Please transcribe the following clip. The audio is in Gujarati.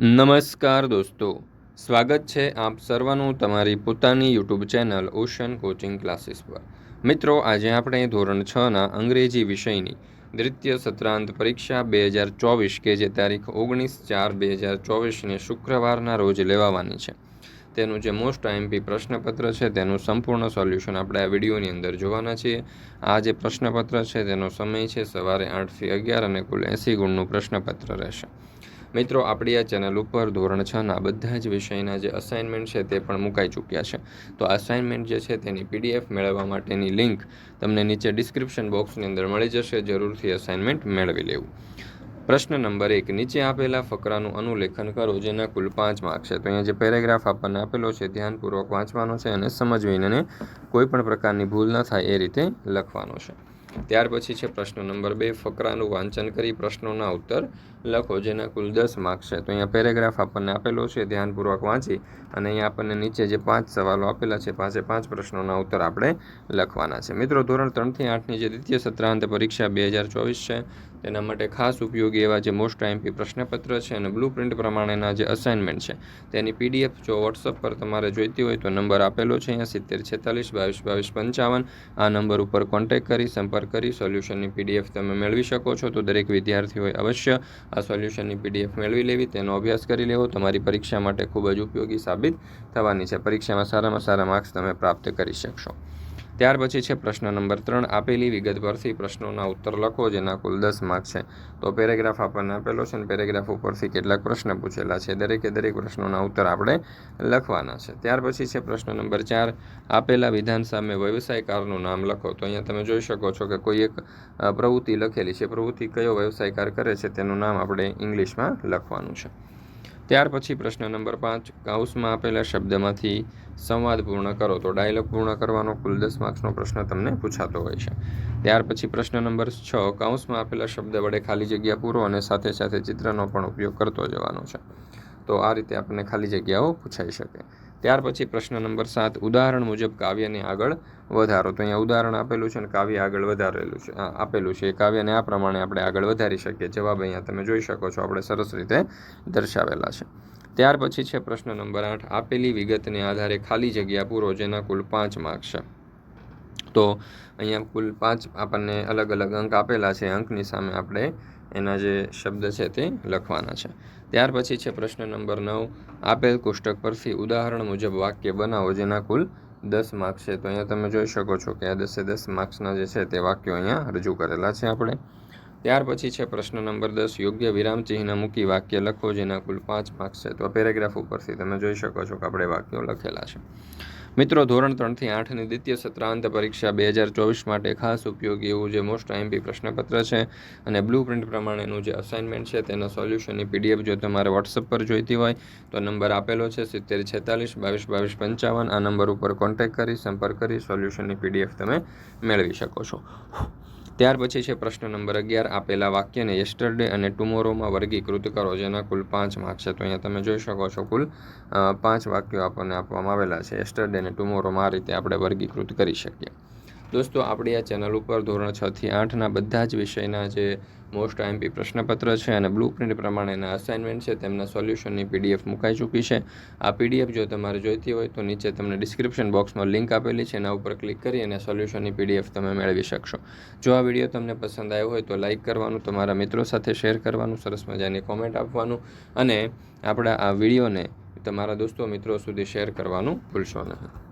નમસ્કાર દોસ્તો. સ્વાગત છે આપ સર્વનું તમારી પોતાની YouTube channel ocean coaching classes પર. મિત્રો, આજે આપણે ધોરણ છના અંગ્રેજી વિષયની દ્વિતીય સત્રાંત પરીક્ષા બે હજાર ચોવીસ કે જે તારીખ ઓગણીસ ચાર બે હજાર ચોવીસને શુક્રવારના રોજ લેવાવાની છે. તેનું જે મોસ્ટ આઈએમપી પ્રશ્નપત્ર છે તેનું સંપૂર્ણ સોલ્યુશન આપણે આ વિડીયોની અંદર જોવાના છીએ. આ જે પ્રશ્નપત્ર છે તેનો સમય છે સવારે આઠથી અગિયાર અને કુલ એંસી ગુણનું પ્રશ્નપત્ર રહેશે. મિત્રો, આપણી આ ચેનલ ઉપર ધોરણ છના બધા જ વિષયના જે અસાઇનમેન્ટ છે તે પણ મુકાઈ ચૂક્યા છે. તો અસાઇનમેન્ટ જે છે તેની પીડીએફ મેળવવા માટેની લિંક તમને નીચે ડિસ્ક્રિપ્શન બોક્સની અંદર મળી જશે. જરૂરથી અસાઇનમેન્ટ મેળવી લેવું. પ્રશ્ન નંબર એક, નીચે આપેલા ફકરાનું અનુલેખન કરો, જેના કુલ પાંચ માર્ક છે. તો અહીંયા જે પેરેગ્રાફ આપણને આપેલો છે, ધ્યાનપૂર્વક વાંચવાનો છે અને સમજવીને કોઈ પણ પ્રકારની ભૂલ ન થાય એ રીતે લખવાનો છે. ત્યાર પછી છે પ્રશ્ન નંબર બે, ફકરાનું વાંચન કરી પ્રશ્નોના ઉત્તર લખો, જેના કુલ દસ માર્ક્સ છે. તો અહીંયા પેરેગ્રાફ આપણને આપેલો છે, ધ્યાનપૂર્વક વાંચી અને અહીંયા આપણને નીચે જે પાંચ સવાલો આપેલા છે પાંચે પાંચ પ્રશ્નોના ઉત્તર આપણે લખવાના છે. મિત્રો, ધોરણ ત્રણથી આઠની જે દ્વિતીય સત્રાંત પરીક્ષા બે હજાર ચોવીસ છે. તેના માટે ખાસ ઉપયોગી એવા જે મોસ્ટ આઈએમપી પ્રશ્નપત્ર છે અને બ્લુ પ્રિન્ટ પ્રમાણેના જે અસાઇનમેન્ટ છે, તેની પીડીએફ જો વોટ્સઅપ પર તમારે જોઈતી હોય તો નંબર આપેલો છે અહીંયા સિત્તેર છેતાલીસ, બાવીસ બાવીસ, પંચાવન. આ નંબર ઉપર કોન્ટેક કરી, સંપર્ક કરી સોલ્યુશનની પીડીએફ તમે મેળવી શકો છો. તો દરેક વિદ્યાર્થીઓએ અવશ્ય આ સોલ્યુશનની પીડીએફ મેળવી લેવી, તેનો અભ્યાસ કરી લેવો. તમારી પરીક્ષા માટે ખૂબ જ ઉપયોગી સાબિત થવાની છે. પરીક્ષામાં સારામાં સારા માર્ક્સ તમે પ્રાપ્ત કરી શકશો. ત્યાર પછી છે પ્રશ્ન નંબર ત્રણ. આપેલી વિગત પરથી પ્રશ્નોના ઉત્તર લખો, જેના કુલ દસ માર્ક છે. તો પેરેગ્રાફ આપણને આપેલો છે અને પેરેગ્રાફ ઉપરથી કેટલાક પ્રશ્ન પૂછેલા છે. દરેકે દરેક પ્રશ્નોના ઉત્તર આપણે લખવાના છે. ત્યાર પછી છે પ્રશ્ન નંબર ચાર. આપેલા વિધાન સામે વ્યવસાયકારનું નામ લખો. તો અહીંયા તમે જોઈ શકો છો કે કોઈ એક પ્રવૃત્તિ લખેલી છે. પ્રવૃત્તિ કયો વ્યવસાયકાર કરે છે તેનું નામ આપણે ઇંગ્લિશમાં લખવાનું છે. ત્યાર પછી પ્રશ્ન નંબર પાંચ, કાઉસમાં આપેલા શબ્દમાંથી સંવાદ પૂર્ણ કરો. તો ડાયલોગ પૂર્ણ કરવાનો કુલ દસ માર્ક્સનો પ્રશ્ન તમને પૂછાતો હોય છે. ત્યાર પછી પ્રશ્ન નંબર છ, કાઉસમાં આપેલા શબ્દ વડે ખાલી જગ્યા પૂરો અને સાથે સાથે ચિત્રનો પણ ઉપયોગ કરતો જવાનો છે. તો આ રીતે આપણને ખાલી જગ્યાઓ પૂછાઈ શકે. ત્યાર પછી પ્રશ્ન નંબર સાત, ઉદાહરણ મુજબ કાવ્યને આગળ વધારો. તો અહીંયા ઉદાહરણ આપેલું છે અને કાવ્ય આગળ વધારેલું છે. આપેલું છે. એ કાવ્યને આ પ્રમાણે આપણે આગળ વધારી શકીએ. જવાબ અહીંયા તમે જોઈ શકો છો. આપણે સરસ રીતે દર્શાવેલા છે. ત્યાર પછી છે પ્રશ્ન નંબર આઠ, આપેલી વિગતને આધારે ખાલી જગ્યા પૂરો જેના કુલ પાંચ માર્ક છે. તો અહીંયા કુલ પાંચ આપણને અલગ અલગ અંક આપેલા છે. અંકની સામે આપણે એના જે શબ્દ છે તે લખવાના છે. ત્યાર પછી છે પ્રશ્ન નંબર નવ. આપેલ કોષ્ટક પરથી ઉદાહરણ મુજબ વાક્ય બનાવો જેના કુલ દસ માર્ક્સ છે. તો અહીંયા તમે જોઈ શકો છો કે આ દસે દસ માર્ક્સના જે છે તે વાક્યો અહીંયા રજૂ કરેલા છે આપણે. ત્યાર પછી છે પ્રશ્ન નંબર દસ. યોગ્ય વિરામ ચિહ્ન મૂકી વાક્ય લખો જેના કુલ પાંચ માર્ક્સ છે. તો પેરેગ્રાફ ઉપરથી તમે જોઈ શકો છો કે આપણે વાક્યો લખેલા છે. મિત્રો, ધોરણ ત્રણથી આઠની દ્વિતીય સત્રાંત પરીક્ષા બે હજાર ચોવીસ માટે ખાસ ઉપયોગી એવું જે મોસ્ટ આઈએમપી પ્રશ્નપત્ર છે અને બ્લુ પ્રિન્ટ પ્રમાણેનું જે અસાઇનમેન્ટ છે તેના સોલ્યુશનની પીડીએફ જો તમારે વોટ્સઅપ પર જોઈતી હોય, તો નંબર આપેલો છે સિત્તેર છેતાલીસ, બાવીસ બાવીસ, પંચાવન. આ નંબર ઉપર કોન્ટેક્ટ કરી, સંપર્ક કરી સોલ્યુશનની પીડીએફ તમે મેળવી શકો છો. ત્યાર પછી છે પ્રશ્ન નંબર અગિયાર. આપેલા વાક્યને યસ્ટરડે અને ટુમોરોમાં વર્ગીકૃત કરો, જેના કુલ પાંચ માર્ક છે. તો અહીંયા તમે જોઈ શકો છો કુલ પાંચ વાક્યો આપણને આપવામાં આવેલા છે. યસ્ટરડે અને ટુમોરોમાં આ રીતે આપણે વર્ગીકૃત કરી શકીએ. દોસ્તો, આપણી આ ચેનલ ઉપર ધોરણ છથી આઠના બધા જ વિષયના જે મોસ્ટ આઈએમપી પ્રશ્નપત્ર છે અને બ્લુ પ્રિન્ટ પ્રમાણેના અસાઇનમેન્ટ છે. તેમના સોલ્યુશનની પીડીએફ મુકાઈ ચૂકી છે. આ પીડીએફ જો તમારે જોઈતી હોય તો નીચે તમને ડિસ્ક્રિપ્શન બોક્સમાં લિંક આપેલી છે. એના ઉપર ક્લિક કરી અને સોલ્યુશનની પીડીએફ તમે મેળવી શકશો. જો આ વીડિયો તમને પસંદ આવ્યો હોય તો લાઇક કરવાનું, તમારા મિત્રો સાથે શેર કરવાનું, સરસ મજાની કોમેન્ટ આપવાનું અને આપણા આ વિડીયોને તમારા દોસ્તો મિત્રો સુધી શેર કરવાનું ભૂલશો નહીં.